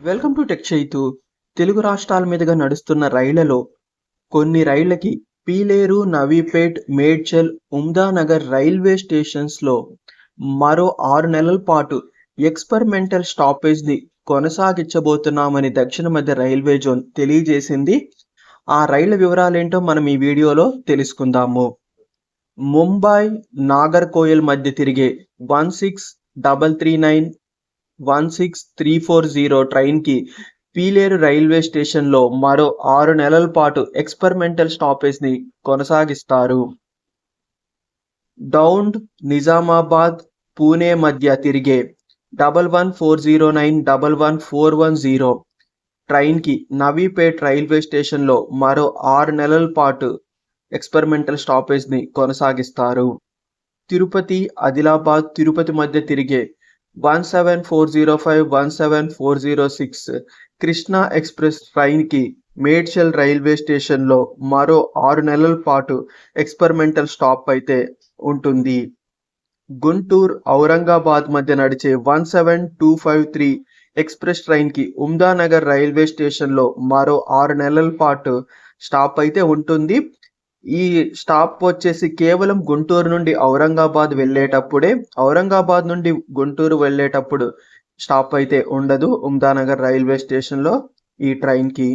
Welcome to tech Chaitu. Telugu రాష్ట్రాల మీదుగా నడుస్తున్న రైళ్ళలో కొన్ని రైళ్ళకి పీలేరు నవీపేట్ మేడ్చల్ ఉమ్దానగర్ రైల్వే స్టేషన్స్లో మరో ఆరు నెలల పాటు ఎక్స్పెరిమెంటల్ స్టాపేజ్ని కొనసాగించబోతున్నామని దక్షిణ మధ్య రైల్వే జోన్ తెలియజేసింది. ఆ రైళ్ళ వివరాలేంటో మనం ఈ వీడియోలో తెలుసుకుందాము. ముంబై నాగర్కోయల్ మధ్య తిరిగే one six double three nine one six three four zero ట్రైన్కి పీలేరు రైల్వే స్టేషన్లో మరో ఆరు నెలల పాటు ఎక్స్పెరిమెంటల్ స్టాపేజ్ని కొనసాగిస్తారు. డౌండ్ నిజామాబాద్ పూణే మధ్య తిరిగే double one four zero nine double one four one zero ట్రైన్కి నవీపేట్ రైల్వే స్టేషన్లో మరో ఆరు నెలల పాటు ఎక్స్పెరిమెంటల్ స్టాపేజ్ని కొనసాగిస్తారు. తిరుపతి ఆదిలాబాద్ తిరుపతి మధ్య తిరిగే one seven four zero five one seven four zero six Krishna express ట్రైన్కి మేడ్చల్ రైల్వే స్టేషన్లో మరో ఆరు నెలల పాటు ఎక్స్పెరిమెంటల్ స్టాప్ అయితే ఉంటుంది. గుంటూరు ఔరంగాబాద్ మధ్య నడిచే one seven two five three express ట్రైన్కి ఉమ్దానగర్ రైల్వే స్టేషన్లో మరో ఆరు నెలల పాటు స్టాప్ అయితే ఉంటుంది. ఈ స్టాప్ వచ్చేసి కేవలం గుంటూరు నుండి ఔరంగాబాద్ వెళ్ళేటప్పుడే ఔరంగాబాద్ నుండి గుంటూరు వెళ్ళేటప్పుడు స్టాప్ అయితే ఉండదు. ఉమ్దానగర్ రైల్వే స్టేషన్లో ఈ ట్రైన్కి